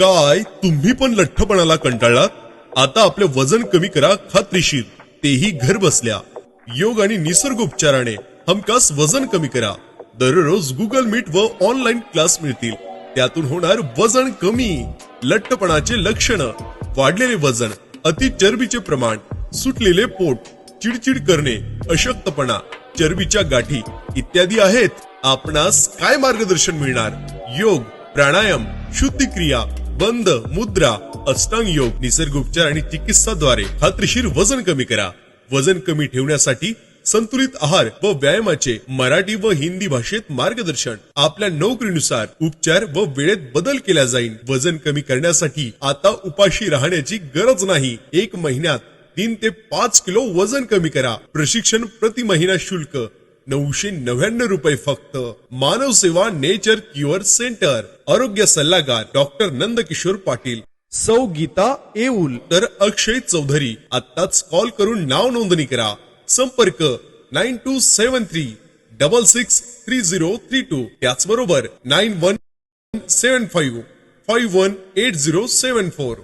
काय तुम्ही पण लठ्ठपणाला कंटाळलात? आता आपले वजन कमी करा खात्रीशीर तेही घर बसल्या. योग आणि निसर्गोपचाराने हमखास वजन कमी करा. दररोज गुगल मीट व ऑनलाईन क्लास मिळतील. त्यातून होणार वजन कमी. लठ्ठपणाचे लक्षण. वाढलेले वजन अति चरबीचे प्रमाण सुटलेले पोट चिडचिड करणे अशक्तपणा चरबीच्या गाठी इत्यादी आहेत. आपणास काय मार्गदर्शन मिळणार? योग प्राणायाम शुद्धिक्रिया बंद मुद्रा अष्टांग योग निसर्गोपचार आणि चिकित्साद्वारे खात्रीशीर वजन कमी करा. वजन कमी ठेवण्यासाठी संतुलित आहार व व्यायामाचे मराठी व हिंदी भाषेत मार्गदर्शन. आपल्या नोकरीनुसार उपचार व वेळेत बदल केला जाईल. वजन कमी करण्यासाठी आता उपाशी राहण्याची गरज नाही. एक महिन्यात तीन ते पाच किलो वजन कमी करा. प्रशिक्षण प्रति महिना शुल्क. नऊशे नव्याण्णव रुपये फक्त. मानव सेवा नेचर क्युअर सेंटर. आरोग्य सल्लागार डॉक्टर नंदकिशोर पाटील. सौ गीता येऊल तर अक्षय चौधरी. आत्ताच कॉल करून नाव नोंदणी करा. संपर्क nine two seven three double six three zero three two. त्याचबरोबर nine one seven five five one eight zero seven four.